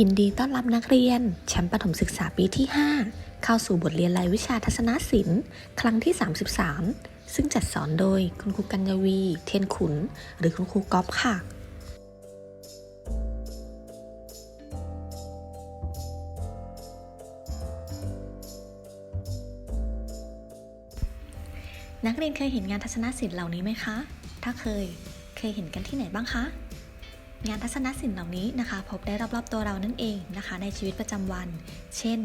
ยินดีต้อนรับนักเรียน ชั้นประถมศึกษาปีที่ 5 เข้าสู่บทเรียนรายวิชาทัศนศิลป์ ครั้งที่ 33 ซึ่งจัดสอนโดยคุณครูกัญญวี เทียนขุน หรือคุณครูก๊อฟค่ะ นักเรียนเคยเห็นงานทัศนศิลป์เหล่านี้ไหมคะ ถ้าเคย เคยเห็นกันที่ไหนบ้างคะ งานทัศนศิลป์เหล่านี้นะคะ พบได้รอบๆตัวเรานั่นเองนะคะ ในชีวิตประจำวัน เช่น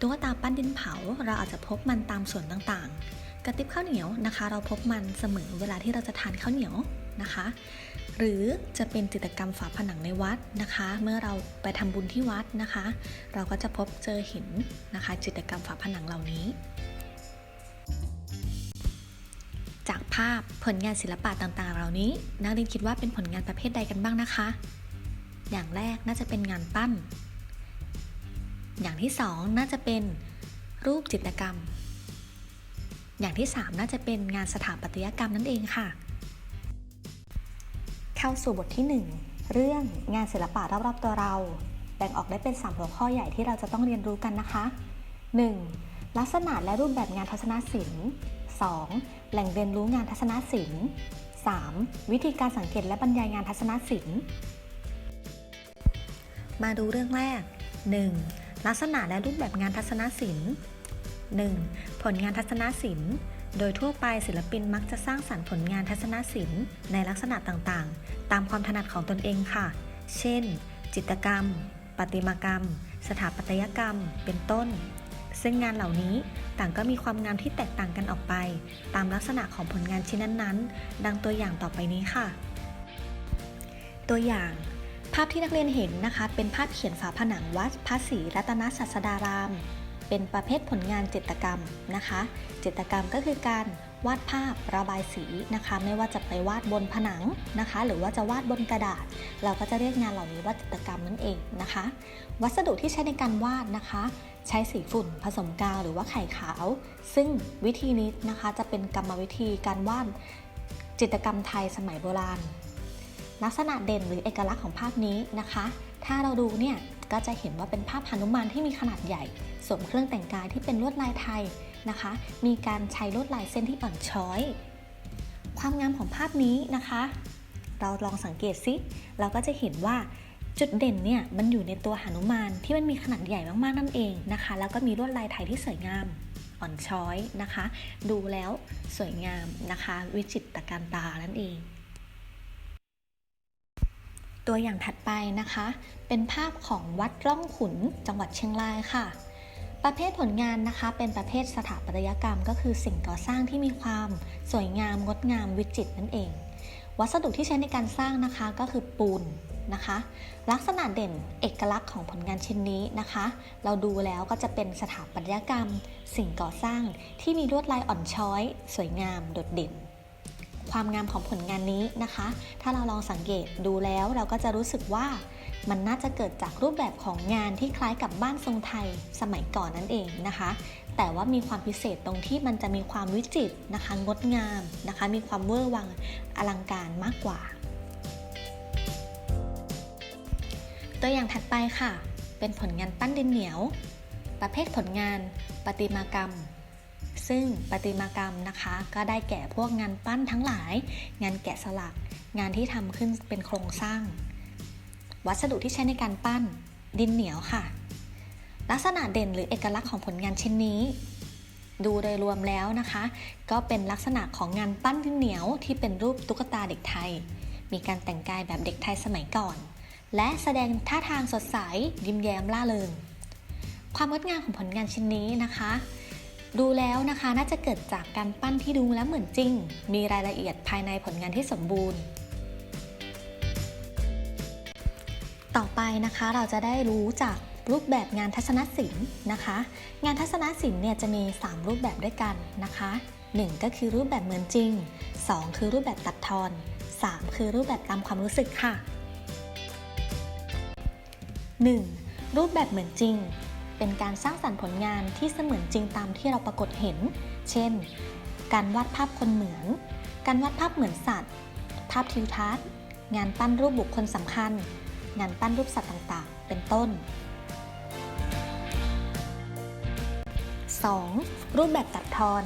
ตุ๊กตาปั้นดินเผา เราอาจจะพบมันตามส่วนต่างๆ กระติบข้าวเหนียวนะคะ เราพบมันเสมอเวลาที่เราจะทานข้าวเหนียวนะคะ หรือจะเป็นจิตรกรรมฝาผนังในวัดนะคะ เมื่อเราไปทำบุญที่วัดนะคะ เราก็จะพบเจอเห็นนะคะ จิตรกรรมฝาผนังเหล่านี้ ภาพผลงานศิลปะต่างๆ เหล่านี้ นักเรียนคิดว่าเป็นผลงานประเภทใดกันบ้างนะคะ อย่างแรกน่าจะเป็นงานปั้น อย่างที่สองน่าจะเป็นรูปจิตรกรรม อย่างที่สามน่าจะเป็นงานสถาปัตยกรรมนั่นเองค่ะ เข้าสู่บทที่หนึ่งเรื่องงานศิลปะรอบๆตัวเรา แบ่งออกได้เป็น 3 หัวข้อใหญ่ที่เราจะต้องเรียนรู้กันนะคะ 1. ลักษณะและรูปแบบงานทัศนศิลป์ 2. แหล่งเรียนรู้งานทัศนศิลป์ 3. วิธีการสังเกตและบรรยายงานทัศนศิลป์ มาดูเรื่องแรก 1. ลักษณะและรูปแบบงานทัศนศิลป์ 1. ผลงานทัศนศิลป์ โดยทั่วไปศิลปินมักจะสร้างสรรค์ผลงานทัศนศิลป์ในลักษณะต่างๆ ตามความถนัดของตนเองค่ะ เช่น จิตรกรรม ประติมากรรม สถาปัตยกรรม เป็นต้น ซึ่งงานเหล่านี้ต่างก็มีความงามที่แตกต่างกันออกไป ตามลักษณะของผลงานชิ้นนั้นๆ ดังตัวอย่างต่อไปนี้ค่ะ ตัวอย่างภาพที่นักเรียนเห็นนะคะ เป็นภาพเขียนฝาผนังวัดพระศรีรัตนศาสดาราม เป็นประเภทผลงานจิตรกรรมนะคะ จิตรกรรมก็คือการวาดภาพระบายสีนะคะ ไม่ว่าจะไปวาดบนผนังนะคะ หรือว่าจะวาดบนกระดาษ เราก็จะเรียกงานเหล่านี้ว่าจิตรกรรมนั่นเองนะคะ วัสดุที่ใช้ในการวาดนะคะ ใช้สีฝุ่นผสมกาวหรือว่าไข่ขาว ซึ่งวิธีนี้นะคะจะเป็นกรรมวิธีการวาดจิตรกรรมไทยสมัยโบราณ ลักษณะเด่นหรือเอกลักษณ์ของภาพนี้นะคะ ถ้าเราดูเนี่ยก็จะเห็นว่าเป็นภาพหนุมานที่มีขนาดใหญ่สวมเครื่องแต่งกายที่เป็นลวดลายไทยนะคะ มีการใช้ลวดลายเส้นที่อ่อนช้อย ความงามของภาพนี้นะคะ เราลองสังเกตซิเราก็จะเห็นว่า จุดเด่นเนี่ยมันอยู่ในตัวหนุมานที่มันมีขนาดใหญ่มากๆนั่นเองนะคะ แล้วก็มีลวดลายไทยที่สวยงามอ่อนช้อยนะคะ ดูแล้วสวยงามนะคะ วิจิตรการตานั่นเอง ตัวอย่างถัดไปนะคะ เป็นภาพของวัดร่องขุนจังหวัดเชียงรายค่ะ ประเภทผลงานนะคะ เป็นประเภทสถาปัตยกรรม ก็คือสิ่งก่อสร้างที่มีความสวยงามงดงามวิจิตรนั่นเอง วัสดุที่ใช้ในการสร้างนะคะก็คือปูน นะคะ ลักษณะเด่นเอกลักษณ์ของผลงานชิ้นนี้นะคะ เราดูแล้วก็จะเป็นสถาปัตยกรรม สิ่งก่อสร้างที่มีลวดลายอ่อนช้อย สวยงามโดดเด่น ความงามของผลงานนี้นะคะ ถ้าเราลองสังเกตดูแล้วเราก็จะรู้สึกว่ามันน่าจะเกิดจากรูปแบบของงานที่คล้ายกับบ้านทรงไทยสมัยก่อนนั่นเองนะคะ แต่ว่ามีความพิเศษตรงที่มันจะมีความวิจิตรนะคะ งดงามนะคะ มีความเวอร์วังอลังการมากกว่า ตัวอย่างถัดไปค่ะ เป็นผลงานปั้นดินเหนียว ประเภทผลงานประติมากรรม ซึ่งประติมากรรมนะคะ ก็ได้แก่พวกงานปั้นทั้งหลาย งานแกะสลัก งานที่ทำขึ้นเป็นโครงสร้าง วัสดุที่ใช้ในการปั้น ดินเหนียวค่ะ ลักษณะเด่นหรือเอกลักษณ์ของผลงานชิ้นนี้ ดูโดยรวมแล้วนะคะ ก็เป็นลักษณะของงานปั้นดินเหนียวที่เป็นรูปตุ๊กตาเด็กไทย มีการแต่งกายแบบเด็กไทยสมัยก่อน และแสดงท่าทางสดใสยิ้มแย้มล่าเริง ความงดงามของผลงานชิ้นนี้นะคะ ดูแล้วนะคะน่าจะเกิดจากการปั้นที่ดูแล้วเหมือนจริง มีรายละเอียดภายในผลงานที่สมบูรณ์ ต่อไปนะคะเราจะได้รู้จากรูปแบบงานทัศนศิลป์นะคะ งานทัศนศิลป์เนี่ยจะมี 3 รูปแบบด้วยกันนะคะ 1 ก็คือรูปแบบเหมือนจริง 2 คือรูปแบบตัดทอน 3 คือรูปแบบตามความรู้สึกค่ะ 1. รูปแบบเหมือนจริง เป็นการสร้างสรรค์ผลงานที่เสมือนจริงตามที่เราปรากฏเห็น เช่น การวาดภาพคนเหมือน การวาดภาพเหมือนสัตว์ ภาพทิวทัศน์ งานปั้นรูปบุคคลสำคัญ งานปั้นรูปสัตว์ต่างๆ เป็นต้น 2. รูปแบบตัดทอน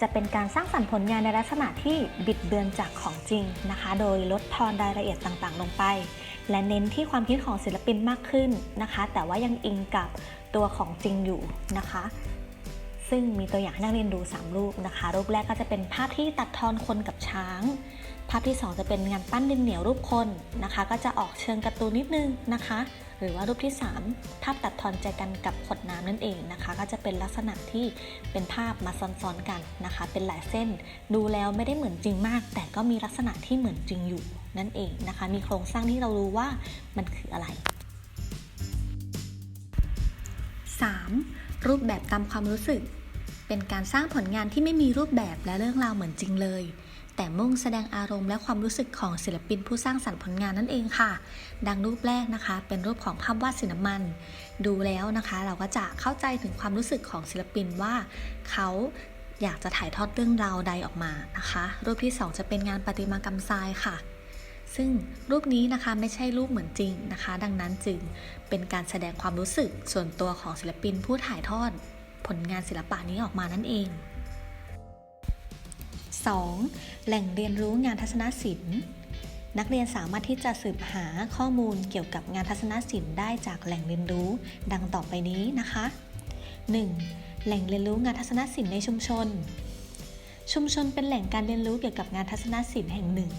จะเป็นการสร้างสรรค์ผลงานในลักษณะที่บิดเบือนจากของจริงนะคะ โดยลดทอนรายละเอียดต่างๆ ลงไป และเน้นที่ความคิดของศิลปินมากขึ้นนะคะ แต่ว่ายังอิงกับตัวของจริงอยู่นะคะ ซึ่งมีตัวอย่างให้นักเรียนดู 3 รูปนะคะ รูปแรกก็จะเป็นภาพที่ตัดทอนคนกับช้าง ภาพที่ 2 จะเป็นงานปั้นดินเหนียวรูปคนนะคะ ก็จะออกเชิงการ์ตูนนิดนึงนะคะ หรือว่ารูปที่ 3 ภาพตัดทอนใจกันกับขวดน้ำนั่นเองนะคะ ก็จะเป็นลักษณะที่เป็นภาพมาซ้อนๆกันนะคะ เป็นหลายเส้น ดูแล้วไม่ได้เหมือนจริงมาก แต่ก็มีลักษณะที่เหมือนจริงอยู่ นั่นเองนะคะ มีโครงสร้างที่เรารู้ว่ามันคืออะไร 3. รูปแบบตามความรู้สึก เป็นการสร้างผลงานที่ไม่มีรูปแบบและเรื่องราวเหมือนจริงเลย แต่มุ่งแสดงอารมณ์และความรู้สึกของศิลปินผู้สร้างสรรค์ผลงานนั่นเองค่ะ ดังรูปแรกนะคะ เป็นรูปของภาพวาดสีน้ำมัน ดูแล้วนะคะ เราก็จะเข้าใจถึงความรู้สึกของศิลปินว่าเขาอยากจะถ่ายทอดเรื่องราวใดออกมานะคะ รูปที่ 2 จะเป็นงานประติมากรรมทรายค่ะ ซึ่งรูปนี้นะคะไม่ใช่รูปเหมือนจริงนะคะ ดังนั้นจึงเป็นการแสดงความรู้สึกส่วนตัวของศิลปินผู้ถ่ายทอด ผลงานศิลปะนี้ออกมานั่นเอง 2. แหล่งเรียนรู้งานทัศนศิลป์ นักเรียนสามารถที่จะสืบหาข้อมูลเกี่ยวกับงานทัศนศิลป์ได้จากแหล่งเรียนรู้ดังต่อไปนี้นะคะ 1. แหล่งเรียนรู้งานทัศนศิลป์ในชุมชน ชุมชนเป็นแหล่งการเรียนรู้เกี่ยวกับงานทัศนศิลป์แห่งหนึ่ง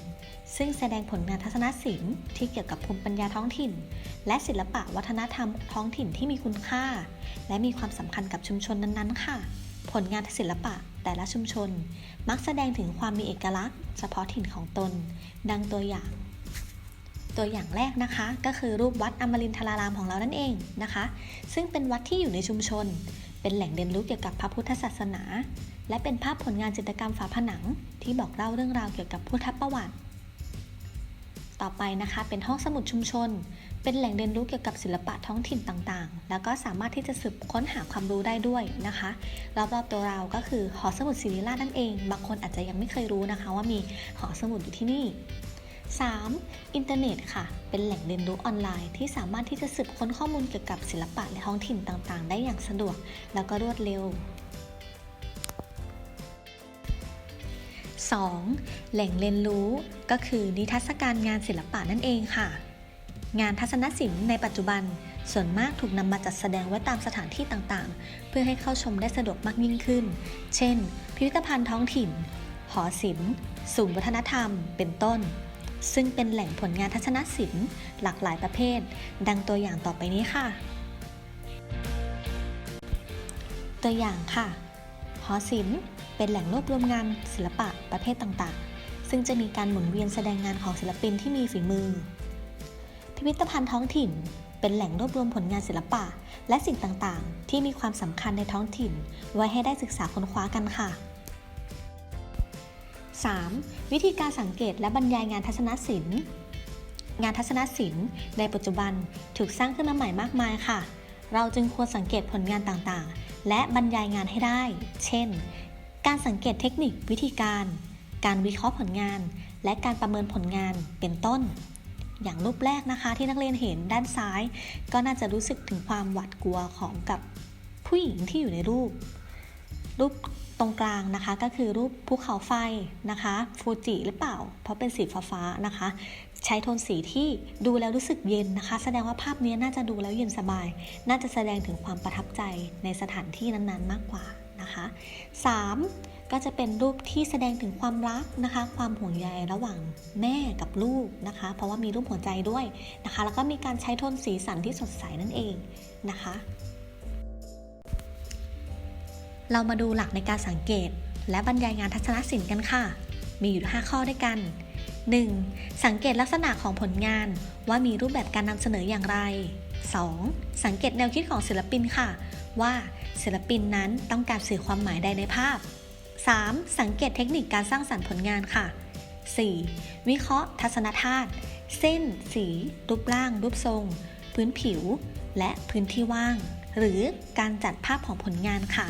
ซึ่งแสดงผลงานทัศนศิลป์ที่เกี่ยวกับภูมิปัญญาท้องถิ่น และศิลปะวัฒนธรรมท้องถิ่นที่มีคุณค่า และมีความสำคัญกับชุมชนนั้นๆ ค่ะ ผลงานศิลปะแต่ละชุมชน มักแสดงถึงความมีเอกลักษณ์ เฉพาะถิ่นของตน ดังตัวอย่าง ตัวอย่างแรกนะคะ ก็คือรูปวัดอมรินทรารามของเรานั่นเองนะคะ ซึ่งเป็นวัดที่อยู่ในชุมชน เป็นแหล่งเรียนรู้เกี่ยวกับพระพุทธศาสนา และเป็นภาพผลงานจิตรกรรมฝาผนัง ที่บอกเล่าเรื่องราวเกี่ยวกับพุทธประวัติ ต่อไปนะคะ เป็นห้องสมุดชุมชน เป็นแหล่งเรียนรู้เกี่ยวกับศิลปะท้องถิ่นต่างๆ แล้วก็สามารถที่จะสืบค้นหาความรู้ได้ด้วยนะคะรอบๆตัวเราก็คือหอสมุดศิริราชนั่นเอง บางคนอาจจะยังไม่เคยรู้นะคะ ว่ามีหอสมุดอยู่ที่นี่ 3. อินเทอร์เน็ตค่ะ เป็นแหล่งเรียนรู้ออนไลน์ที่สามารถที่จะสืบค้นข้อมูลเกี่ยวกับศิลปะและท้องถิ่นต่างๆ ได้อย่างสะดวก แล้วก็รวดเร็ว 2. แหล่งเรียนรู้ก็คือนิทรรศการงานศิลปะนั่นเองค่ะ งานทัศนศิลป์ในปัจจุบันส่วนมากถูกนำมาจัดแสดงไว้ตามสถานที่ต่างๆ เพื่อให้เข้าชมได้สะดวกมากยิ่งขึ้น เช่น พิพิธภัณฑ์ท้องถิ่น หอศิลป์ศูนย์วัฒนธรรม เป็นต้น ซึ่งเป็นแหล่งผลงานทัศนศิลป์หลากหลายประเภท ดังตัวอย่างต่อไปนี้ค่ะ ตัวอย่างค่ะ หอศิลป์ เป็นแหล่งรวบรวมงานศิลปะประเภทต่างๆ ซึ่งจะมีการหมุนเวียนแสดงงานของศิลปินที่มีฝีมือ พิพิธภัณฑ์ท้องถิ่น เป็นแหล่งรวบรวมผลงานศิลปะ และสิ่งต่างๆ ที่มีความสำคัญในท้องถิ่น ไว้ให้ได้ศึกษาค้นคว้ากันค่ะ 3. วิธีการสังเกตและบรรยายงานทัศนศิลป์ งานทัศนศิลป์ ในปัจจุบันถูกสร้างขึ้นมาใหม่มากมายค่ะ เราจึงควรสังเกตผลงานต่างๆ และบรรยายงานให้ได้ เช่น การสังเกตเทคนิควิธีการ การวิเคราะห์ผลงาน และการประเมินผลงานเป็นต้น อย่างรูปแรกนะคะที่นักเรียนเห็นด้านซ้าย ก็น่าจะรู้สึกถึงความหวาดกลัวของกับผู้หญิงที่อยู่ในรูป รูปตรงกลางนะคะก็คือรูปภูเขาไฟนะคะฟูจิหรือเปล่า เพราะเป็นสีฟ้าๆนะคะ ใช้โทนสีที่ดูแล้วรู้สึกเย็นนะคะ แสดงว่าภาพนี้น่าจะดูแล้วเย็นสบาย น่าจะแสดงถึงความประทับใจในสถานที่นั้นๆ มากกว่า นะคะ 3. ก็จะเป็นรูปที่แสดงถึงความรักนะคะ ความห่วงใยระหว่างแม่กับลูกนะคะ เพราะว่ามีรูปหัวใจด้วยนะคะ แล้วก็มีการใช้โทนสีสันที่สดใสนั่นเองนะคะ เรามาดูหลักในการสังเกต และบรรยายงานทัศนศิลป์กันค่ะ มีอยู่ 5 ข้อด้วยกัน 1. สังเกตลักษณะของผลงานว่ามีรูปแบบการนำเสนออย่างไร 2. สังเกตแนวคิดของศิลปินค่ะ ว่าศิลปินนั้นต้องการสื่อความหมายใดในภาพ 3. สังเกตเทคนิคการสร้างสรรค์ผลงานค่ะ 4. วิเคราะห์ทัศนธาตุ เส้น สี รูปร่าง รูปทรง พื้นผิว และพื้นที่ว่าง หรือการจัดภาพของผลงานค่ะ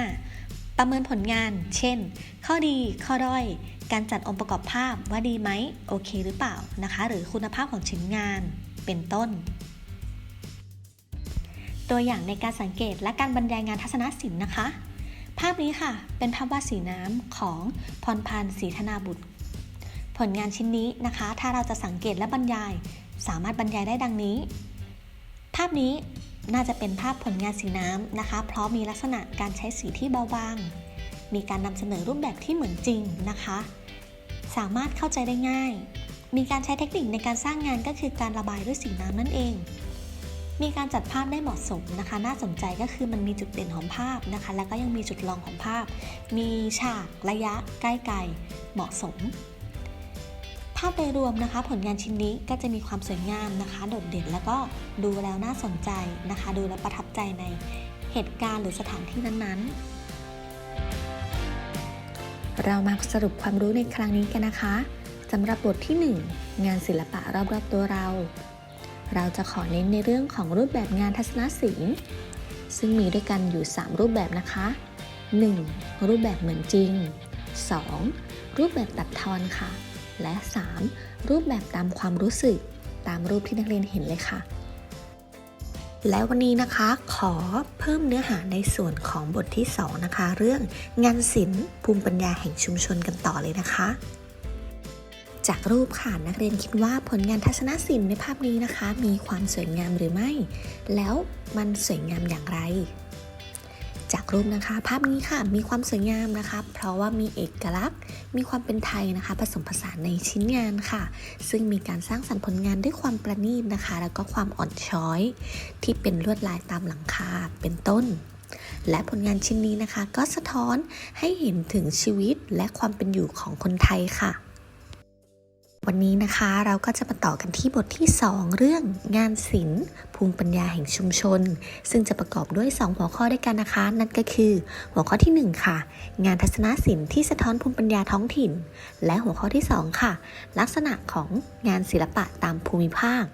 5. ประเมินผลงาน เช่น ข้อดี ข้อด้อย การจัดองค์ประกอบภาพว่าดีไหม โอเคหรือเปล่านะคะ หรือคุณภาพของชิ้นงาน เป็นต้น ตัวอย่างในการสังเกตและการบรรยายงานทัศนศิลป์นะคะ ภาพนี้ค่ะ เป็นภาพวาดสีน้ำของพรพันธ์ศรีธนาบุตร ผลงานชิ้นนี้นะคะ ถ้าเราจะสังเกตและบรรยาย สามารถบรรยายได้ดังนี้ ภาพนี้น่าจะเป็นภาพผลงานสีน้ำนะคะ เพราะมีลักษณะการใช้สีที่เบาบาง มีการนำเสนอรูปแบบที่เหมือนจริงนะคะ สามารถเข้าใจได้ง่าย มีการใช้เทคนิคในการสร้างงานก็คือการระบายด้วยสีน้ำนั่นเอง มีการจัดภาพได้เหมาะสมนะคะ น่าสนใจก็คือมันมีจุดเด่นของภาพนะคะ แล้วก็ยังมีจุดรองของภาพ มีฉากระยะใกล้ไกลเหมาะสม ภาพโดยรวมนะคะ ผลงานชิ้นนี้ก็จะมีความสวยงามนะคะ โดดเด่นแล้วก็ดูแล้วน่าสนใจนะคะ ดูแล้วประทับใจในเหตุการณ์หรือสถานที่นั้นๆ เรามาสรุปความรู้ในครั้งนี้กันนะคะสำหรับบทที่ 1 งานศิลปะรอบๆตัวเรา เราจะขอเน้นในเรื่องของรูปแบบงานทัศนศิลป์ ซึ่งมีด้วยกันอยู่ 3 รูปแบบนะคะ 1. รูปแบบเหมือนจริง 2. รูปแบบตัดทอนค่ะ และ 3. รูปแบบตามความรู้สึก ตามรูปที่นักเรียนเห็นเลยค่ะ และวันนี้นะคะขอเพิ่มเนื้อหาในส่วนของบทที่ 2 นะคะ เรื่องงานศิลป์ภูมิปัญญาแห่งชุมชนกันต่อเลยนะคะ จากรูปค่ะนักเรียนคิดว่าผลงานทัศนศิลป์ในภาพนี้นะคะ มีความสวยงามหรือไม่ แล้วมันสวยงามอย่างไร จากรูปนะคะ ภาพนี้ค่ะมีความสวยงามนะคะ เพราะว่ามีเอกลักษณ์ มีความเป็นไทยนะคะ ผสมผสานในชิ้นงานค่ะ ซึ่งมีการสร้างสรรค์ผลงานด้วยความประณีตนะคะ แล้วก็ความอ่อนช้อย ที่เป็นลวดลายตามหลังคาเป็นต้นและผลงานชิ้นนี้นะคะ ก็สะท้อนให้เห็นถึงชีวิตและความเป็นอยู่ของคนไทยค่ะ วันนี้นะคะเราก็จะมาต่อกันที่บทที่ 2 เรื่องงานศิลป์ภูมิปัญญาแห่งชุมชน ซึ่งจะประกอบด้วย 2 หัวข้อด้วยกันนะคะ นั่นก็คือ หัวข้อที่ 1 ค่ะ งานทัศนศิลป์ที่สะท้อนภูมิปัญญาท้องถิ่น และหัวข้อที่ 2 ค่ะ ลักษณะของงานศิลปะตามภูมิภาค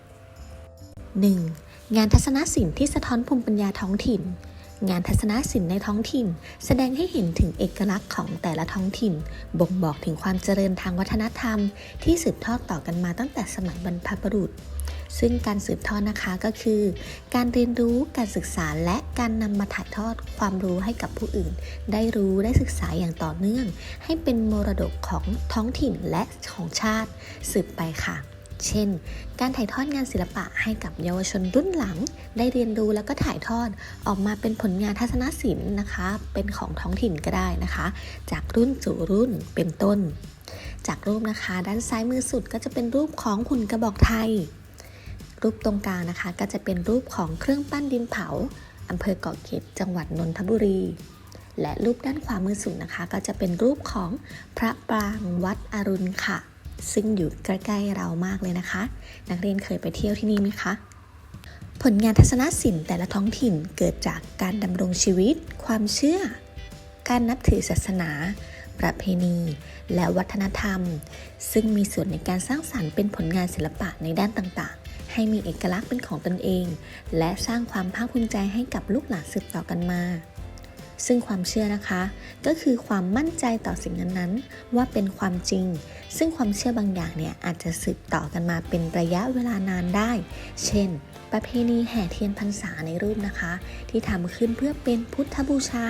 1. งานทัศนศิลป์ที่สะท้อนภูมิปัญญาท้องถิ่น งานทัศนศิลป์ในท้องถิ่น แสดงให้เห็นถึงเอกลักษณ์ของแต่ละท้องถิ่น บ่งบอกถึงความเจริญทางวัฒนธรรม ที่สืบทอดต่อกันมาตั้งแต่สมัยบรรพบุรุษ ซึ่งการสืบทอดนะคะก็คือ การเรียนรู้การศึกษาและการนำมาถ่ายทอดความรู้ให้กับผู้อื่น ได้รู้ได้ศึกษาอย่างต่อเนื่อง ให้เป็นมรดกของท้องถิ่นและของชาติ สืบไปค่ะ เช่น การถ่ายทอดงานศิลปะให้กับเยาวชนรุ่นหลัง ได้เรียนรู้แล้วก็ถ่ายทอดออกมาเป็นผลงานทัศนศิลป์นะคะ เป็นของท้องถิ่นก็ได้นะคะ จากรุ่นสู่รุ่นเป็นต้น จากรูปนะคะ ด้านซ้ายมือสุดก็จะเป็นรูปของหุ่นกระบอกไทย รูปตรงกลางนะคะ ก็จะเป็นรูปของเครื่องปั้นดินเผาอำเภอเกาะเกร็ดจังหวัดนนทบุรีและรูปด้านขวามือสุดนะคะ ก็จะเป็นรูปของพระปรางวัดอรุณค่ะ ซึ่งอยู่ใกล้ๆเรามากเลยนะคะ นักเรียนเคยไปเที่ยวที่นี่ไหมคะ ผลงานทัศนศิลป์แต่ละท้องถิ่นเกิดจากการดำรงชีวิต ความเชื่อ การนับถือศาสนา ประเพณี และวัฒนธรรม ซึ่งมีส่วนในการสร้างสรรค์เป็นผลงานศิลปะในด้านต่างๆ ให้มีเอกลักษณ์เป็นของตนเอง และสร้างความภาคภูมิใจให้กับลูกหลานสืบต่อกันมา ซึ่งความเชื่อนะคะ ก็คือความมั่นใจต่อสิ่งนั้นๆ ว่าเป็นความจริง ซึ่งความเชื่อบางอย่างเนี่ยอาจจะสืบต่อกันมาเป็นระยะเวลานานได้ เช่น ประเพณีแห่เทียนพรรษาในรูปนะคะ ที่ทำขึ้นเพื่อเป็นพุทธบูชา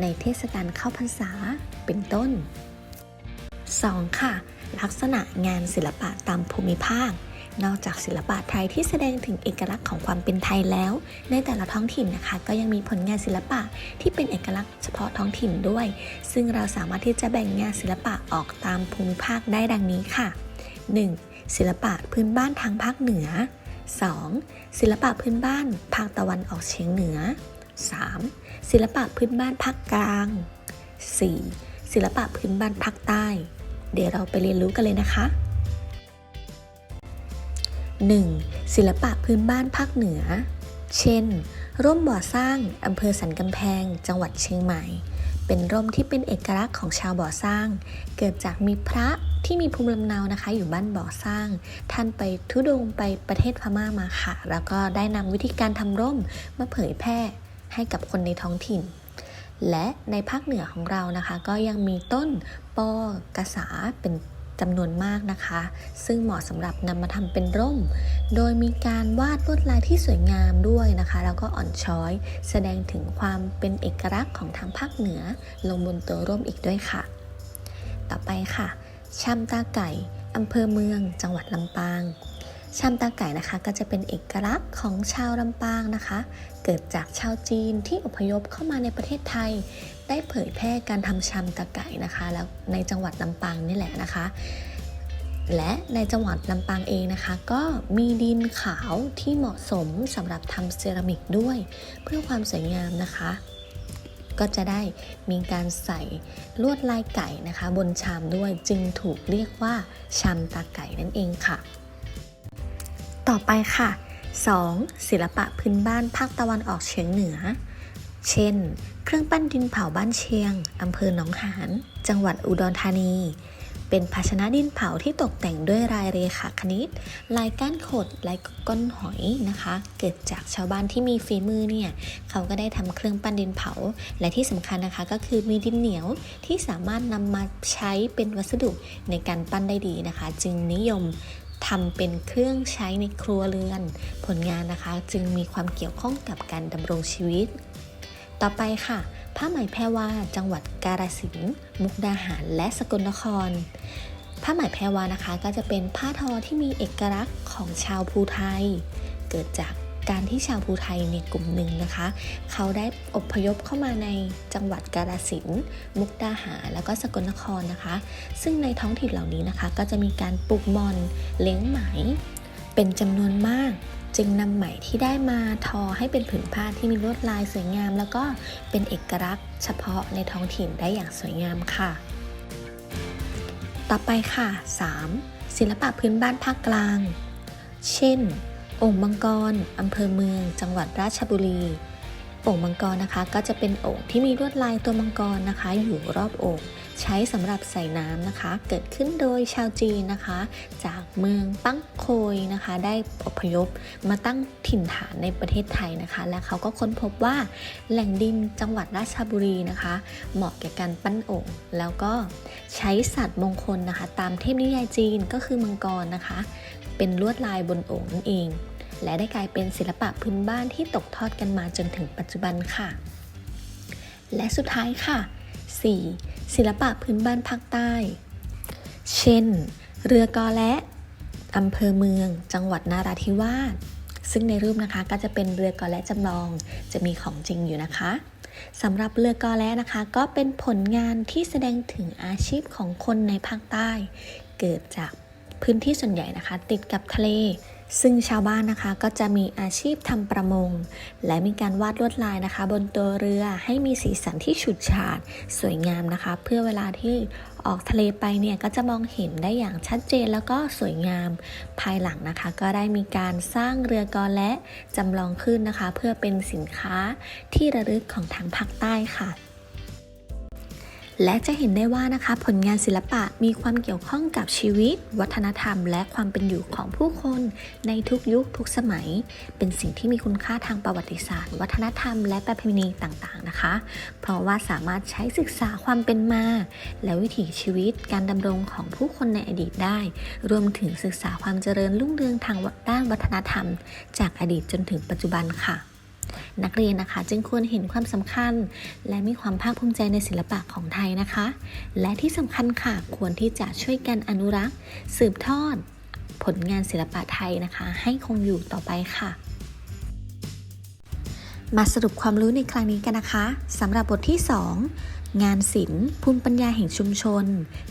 ในเทศกาลเข้าพรรษาเป็นต้น 2. ค่ะ ลักษณะงานศิลปะตามภูมิภาค นอกจากศิลปะไทยที่แสดงถึงเอกลักษณ์ของความเป็นไทยแล้ว ในแต่ละท้องถิ่นนะคะ ก็ยังมีผลงานศิลปะที่เป็นเอกลักษณ์เฉพาะท้องถิ่นด้วย ซึ่งเราสามารถที่จะแบ่งงานศิลปะออกตามภูมิภาคได้ดังนี้ค่ะ 1. ศิลปะพื้นบ้านทางภาคเหนือ 2. ศิลปะพื้นบ้านภาคตะวันออกเฉียงเหนือ 3. ศิลปะพื้นบ้านภาคกลาง 4. ศิลปะพื้นบ้านภาคใต้ เดี๋ยวเราไปเรียนรู้กันเลยนะคะ 1. ศิลปะพื้นบ้านภาคเหนือ เช่น ร่มบ่อสร้างอำเภอสันกำแพง จังหวัดเชียงใหม่ เป็นร่มที่เป็นเอกลักษณ์ของชาวบ่อสร้าง เกิดจากมีพระที่มีภูมิลำเนานะคะ อยู่บ้านบ่อสร้าง ท่านไปทุดงไปประเทศพม่ามาค่ะ แล้วก็ได้นำวิธีการทำร่มมาเผยแพร่ให้กับคนในท้องถิ่น และในภาคเหนือของเรานะคะ ก็ยังมีต้นปอกระสาเป็น จำนวนมากนะคะ ซึ่งเหมาะสำหรับนำมาทำเป็นร่ม โดยมีการวาดลวดลายที่สวยงามด้วยนะคะ แล้วก็อ่อนช้อย แสดงถึงความเป็นเอกลักษณ์ของทางภาคเหนือ ลงบนตัวร่มอีกด้วยค่ะ ต่อไปค่ะชามตาไก่อำเภอเมือง จังหวัดลำปางชามตาไก่นะคะก็จะเป็นเอกลักษณ์ของชาวลำปางนะคะ เกิดจากชาวจีนที่อพยพเข้ามาในประเทศไทย ได้เผยแพร่การทำชามตาไก่นะคะ แล้วในจังหวัดลำปางนี่แหละนะคะ และในจังหวัดลำปางเองนะคะ ก็มีดินขาวที่เหมาะสมสำหรับทำเซรามิกด้วย เพื่อความสวยงามนะคะ ก็จะได้มีการใส่ลวดลายไก่นะคะ บนชามด้วยจึงถูกเรียกว่าชามตาไก่นั่นเองค่ะ ต่อไปค่ะ 2. ศิลปะพื้นบ้านภาคตะวันออกเฉียงเหนือ เช่น เครื่องปั้นดินเผาบ้านเชียง อำเภอหนองหาน จังหวัดอุดรธานี เป็นภาชนะดินเผาที่ตกแต่งด้วยลายเรขาคณิต ลายก้านขด ลายก้นหอยนะคะ เกิดจากชาวบ้านที่มีฝีมือเนี่ย เขาก็ได้ทำเครื่องปั้นดินเผา และที่สำคัญนะคะก็คือมีดินเหนียวที่สามารถนำมาใช้เป็นวัสดุในการปั้นได้ดีนะคะ จึงนิยมทำเป็นเครื่องใช้ในครัวเรือน ผลงานนะคะจึงมีความเกี่ยวข้องกับการดำรงชีวิต ต่อไปค่ะ ผ้าไหมแพรวาจังหวัดกาฬสินธุ์มุกดาหารและสกลนคร ผ้าไหมแพรวานะคะก็จะเป็นผ้าทอที่มีเอกลักษณ์ของชาวภูไทย เกิดจากการที่ชาวภูไทยในกลุ่มหนึ่งนะคะ เขาได้อพยพเข้ามาในจังหวัดกาฬสินธุ์มุกดาหารแล้วก็สกลนครนะคะ ซึ่งในท้องถิ่นเหล่านี้นะคะ ก็จะมีการปลูกมอนเลี้ยงไหม เป็นจำนวนมาก จึงนำไหมที่ได้มาทอให้เป็นผืนผ้าที่มีลวดลายสวยงาม แล้วก็เป็นเอกลักษณ์ เฉพาะในท้องถิ่นได้อย่างสวยงามค่ะ ต่อไปค่ะ 3. ศิลปะพื้นบ้านภาคกลาง เช่นโอ่งมังกรอำเภอเมือง จังหวัดราชบุรีโอ่งมังกรนะคะ ก็จะเป็นโอ่งที่มีลวดลายตัวมังกรนะคะ อยู่รอบโอ่ง ใช้สำหรับใส่น้ำนะคะ เกิดขึ้นโดยชาวจีนนะคะ จากเมืองปังโคยนะคะ ได้อพยพมาตั้งถิ่นฐานในประเทศไทยนะคะ และเขาก็ค้นพบว่าแหล่งดินจังหวัดราชบุรีนะคะ เหมาะแก่การปั้นโอ่งแล้วก็ใช้สัตว์มงคลนะคะ ตามเทพนิยายจีนก็คือมังกรนะคะ เป็นลวดลายบนโอ่งนั่นเอง และได้กลายเป็นศิลปะพื้นบ้านที่ตกทอดกันมาจนถึงปัจจุบันค่ะ และสุดท้ายค่ะ 4. ศิลปะพื้นบ้านภาคใต้ เช่น เรือกอและอำเภอเมือง จังหวัดนาราธิวาส ซึ่งในรูปนะคะก็จะเป็นเรือกอและจำลอง จะมีของจริงอยู่นะคะสำหรับเรือกอและนะคะ ก็เป็นผลงานที่แสดงถึงอาชีพของคนในภาคใต้ เกิดจากพื้นที่ส่วนใหญ่นะคะ ติดกับทะเล ซึ่งชาวบ้านนะคะก็จะมีอาชีพทำประมง และมีการวาดลวดลายนะคะ บนตัวเรือให้มีสีสันที่ฉูดฉาดสวยงามนะคะ เพื่อเวลาที่ออกทะเลไปเนี่ยก็จะมองเห็นได้อย่างชัดเจนแล้วก็สวยงาม ภายหลังนะคะ ก็ได้มีการสร้างเรือกอและจำลองขึ้นนะคะ เพื่อเป็นสินค้าที่ระลึกของทางภาคใต้ค่ะ และจะเห็นได้ว่านะคะผลงานศิลปะมีความเกี่ยวข้องกับชีวิต วัฒนธรรม และความเป็นอยู่ของผู้คนในทุกยุคทุกสมัย เป็นสิ่งที่มีคุณค่าทางประวัติศาสตร์ วัฒนธรรม และประเพณีต่างๆนะคะ เพราะว่าสามารถใช้ศึกษาความเป็นมา และวิถีชีวิตการดำรงของผู้คนในอดีตได้ รวมถึงศึกษาความเจริญรุ่งเรืองทางด้านวัฒนธรรม จากอดีตจนถึงปัจจุบันค่ะ นักเรียนนะคะ จึงควรเห็นความสำคัญ และมีความภาคภูมิใจในศิลปะของไทยนะคะ และที่สำคัญค่ะควรที่จะช่วยกันอนุรักษ์ สืบทอด ผลงานศิลปะไทยนะคะ ให้คงอยู่ต่อไปค่ะ มาสรุปความรู้ในครั้งนี้กันนะคะสำหรับบทที่ 2งานศิลป์ภูมิปัญญาแห่งชุมชน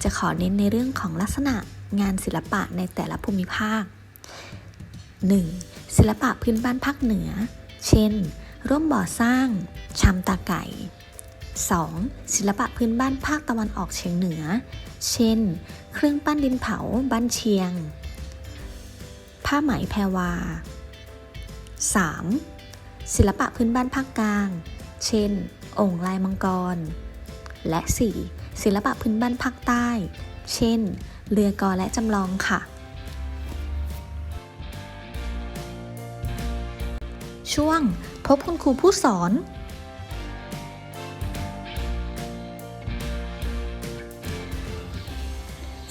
จะขอเน้นในเรื่องของลักษณะงานศิลปะในแต่ละภูมิภาค 1. ศิลปะพื้นบ้านภาคเหนือ เช่น ร่วมบ่อสร้างชามตาไก่ 2. ศิลปะพื้นบ้านภาคตะวันออกเฉียงเหนือ เช่น เครื่องปั้นดินเผาบ้านเชียง ผ้าไหมแพรวา 3. ศิลปะพื้นบ้านภาคกลาง เช่นโอ่งลายมังกร และ 4. ศิลปะพื้นบ้านภาคใต้ เช่น เรือกอและจำลองค่ะ ช่วง พบคุณครูผู้สอนค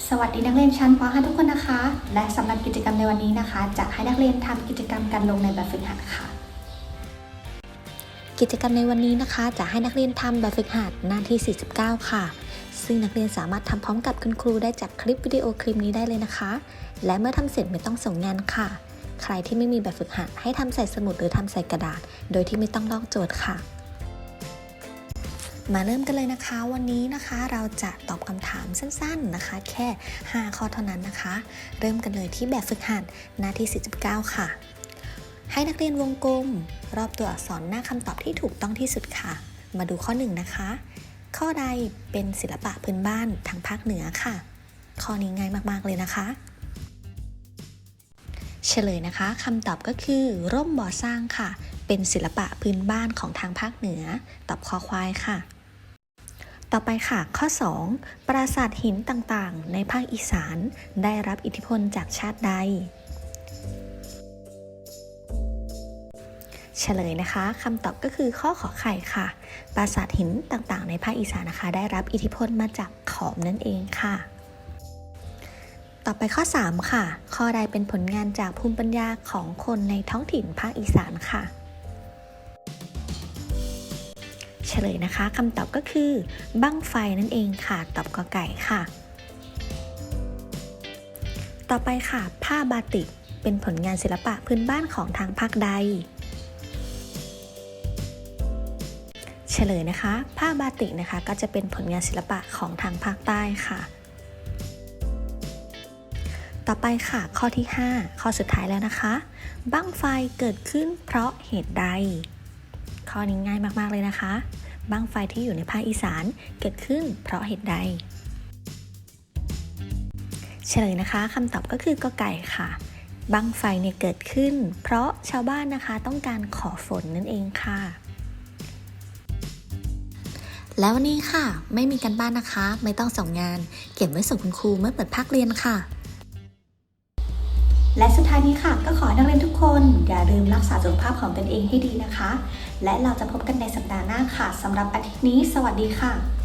สวัสดีนักเรียนชั้นป .5 ทุกคนนะคะ และสำหรับกิจกรรมในวันนี้นะคะ จะให้นักเรียนทำกิจกรรมการลงในแบบฝึกหัดค่ะ กิจกรรมในวันนี้นะคะ จะให้นักเรียนทำแบบฝึกหัดหน้าที่ 49 ค่ะซึ่งนักเรียนสามารถทำพร้อมกับคุณครูได้จากคลิปวิดีโอคลิปนี้ได้เลยนะคะ และเมื่อทำเสร็จไม่ต้องส่งงานค่ะ ใครที่ไม่มีแบบฝึกหัดให้ทำใส่สมุดหรือทำใส่กระดาษ โดยที่ไม่ต้องลอกโจทย์ค่ะ มาเริ่มกันเลยนะคะ วันนี้นะคะเราจะตอบคำถามสั้นๆนะคะ แค่ 5 ข้อเท่านั้นนะคะ เริ่มกันเลยที่แบบฝึกหัดหน้าที่ 49 ค่ะ ให้นักเรียนวงกลม รอบตัวอักษรหน้าคำตอบที่ถูกต้องที่สุดค่ะ มาดูข้อ 1 นะคะ ข้อใดเป็นศิลปะพื้นบ้านทางภาคเหนือค่ะ ข้อนี้ง่ายมากๆเลยนะคะ เฉลยนะคะคำตอบก็คือ ร่มบ่อสร้างค่ะ เป็นศิลปะพื้นบ้านของทางภาคเหนือ ตอบคอควายค่ะ ต่อไปค่ะ ข้อ 2 ปราสาทหินต่างๆ ในภาคอีสานได้รับอิทธิพลจากชาติใด เฉลยนะคะคำตอบก็คือข้อขอไข่ค่ะ ปราสาทหินต่างๆ ในภาคอีสานนะคะ ได้รับอิทธิพลมาจากขอมนั่นเองค่ะ ต่อไปข้อ 3 ค่ะ ข้อใดเป็นผลงานจากภูมิปัญญาของคนในท้องถิ่นภาคอีสานค่ะเฉลยนะคะคำตอบก็คือบั้งไฟนั่นเองค่ะ ตอบกอไก่ค่ะ ต่อไปค่ะ ผ้าบาติก เป็นผลงานศิลปะพื้นบ้านของทางภาคใด เฉลยนะคะ ผ้าบาติกนะคะก็จะเป็นผลงานศิลปะของทางภาคใต้ค่ะ ต่อไปค่ะข้อที่ 5 ข้อสุดท้ายแล้วนะคะ บั้งไฟเกิดขึ้นเพราะเหตุใด ข้อนี้ง่ายมากๆเลยนะคะ บั้งไฟที่อยู่ในภาคอีสานเกิดขึ้นเพราะเหตุใด เฉลยนะคะคำตอบก็คือกอไก่ค่ะ บั้งไฟเนี่ยเกิดขึ้น เพราะชาวบ้านนะคะต้องการขอฝนนั่นเองค่ะแล้ววันนี้ค่ะ ไม่มีกันบ้านนะคะ ไม่ต้องส่งงาน เก็บไว้ส่งคุณครูเมื่อเปิดภาคเรียนค่ะ และสุดท้ายนี้ค่ะ ก็ขอให้นักเรียนทุกคน อย่าลืมรักษาสุขภาพของตนเองให้ดีนะคะ และเราจะพบกันในสัปดาห์หน้าค่ะสำหรับอาทิตย์นี้ สวัสดีค่ะ